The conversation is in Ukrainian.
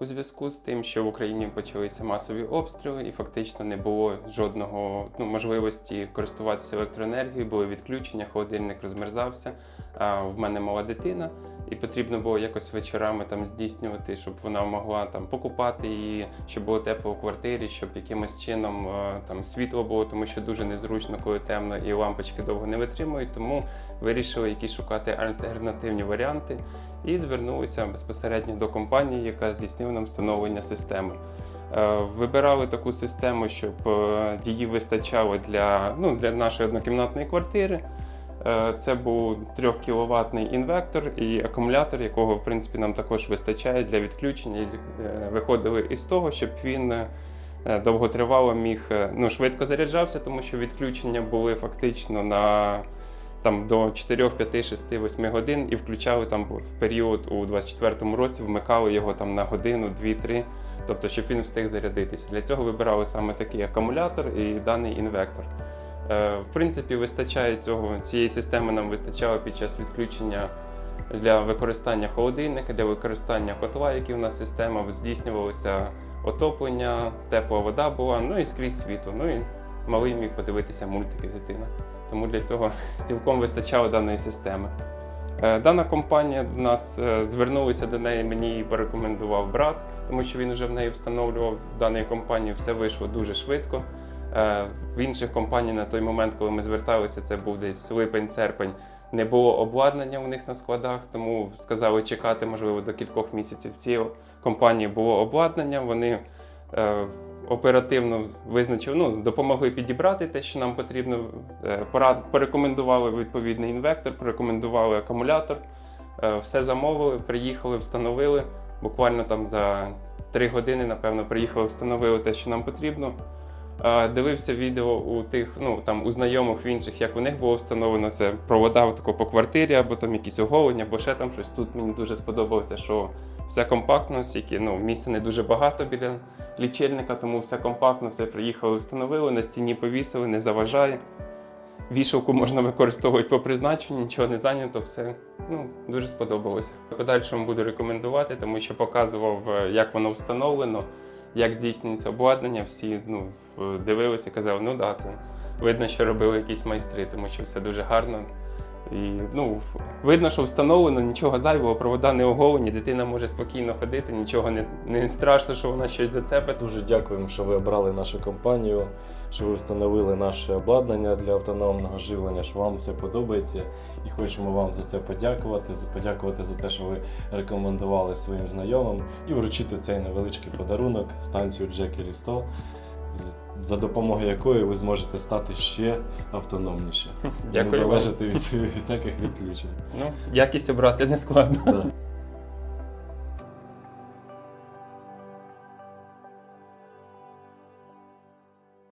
у зв'язку з тим, що в Україні почалися масові обстріли, і фактично не було жодного ну, можливості користуватися електроенергією, були відключення, холодильник розмерзався. А в мене мала дитина, і потрібно було якось вечорами там здійснювати, щоб вона могла там покупати її, щоб було тепло в квартирі, щоб якимось чином там світло було, тому що дуже незручно, коли темно і лампочки довго не витримують. Тому вирішили якісь шукати альтернативні варіанти і звернулися безпосередньо до компанії, яка здійснила нам встановлення системи. Е, Вибирали таку систему, щоб е, її вистачало для, ну, для нашої однокімнатної квартири. Е, Це був 3 кВт інвектор і акумулятор, якого в принципі нам також вистачає для відключення. І виходили із того, щоб він довготривало міг ну, швидко заряджався, тому що відключення були фактично на там до 4, 5, 6, 8 годин і включали там в період у 24-му році, вмикали його там на годину, 2-3, тобто щоб він встиг зарядитися. Для цього вибирали саме такий акумулятор і даний інвектор. Е, В принципі, вистачає цього цієї системи. Нам вистачало під час відключення для використання холодильника, для використання котла, який у нас система, здійснювалося отоплення, тепла вода була, ну і скрізь світло. Ну і малий міг подивитися мультики дитина. Тому для цього цілком вистачало даної системи. Е, Дана компанія до нас е, звернулися до неї, мені її порекомендував брат, тому що він вже в неї встановлював в даній компанії, все вийшло дуже швидко. Е, В інших компаній на той момент, коли ми зверталися, це був десь липень-серпень, не було обладнання у них на складах, тому сказали чекати, можливо, до кількох місяців. В цій компанії було обладнання, вони оперативно визначив, ну, допомогли підібрати те, що нам потрібно. Е, порад- порекомендували відповідний інвектор, порекомендували акумулятор, е, все замовили, приїхали, встановили. Буквально там за три години, напевно, приїхали, встановили те, що нам потрібно. Дивився відео у тих, ну там у знайомих в інших, як у них було встановлено це провода тако по квартирі, або там якісь оголення, або ще там щось. Тут мені дуже сподобалося, що все компактно, скільки ну, місця не дуже багато біля лічильника, тому все компактно, все приїхали, встановили, на стіні повісили, не заважає. Вішалку можна використовувати по призначенню, нічого не зайнято, все ну, дуже сподобалося. Подальшому буду рекомендувати, тому що показував, е, як воно встановлено, як здійснюється обладнання. Всі ну, дивилися, казали, ну да, це видно, що робили якісь майстри, тому що все дуже гарно. І ну, видно, що встановлено, нічого зайвого, провода не оголені, дитина може спокійно ходити, нічого не, не страшно, що вона щось зацепить. Дуже дякуємо, що ви обрали нашу компанію, що ви встановили наше обладнання для автономного живлення, що вам все подобається. І хочемо вам за це подякувати, подякувати за те, що ви рекомендували своїм знайомим і вручити цей невеличкий подарунок станцію 100, з- за допомогою якої ви зможете стати ще автономніше. Дякую Не залежати від всяких відключень. Ну, якість обрати не складно. Да.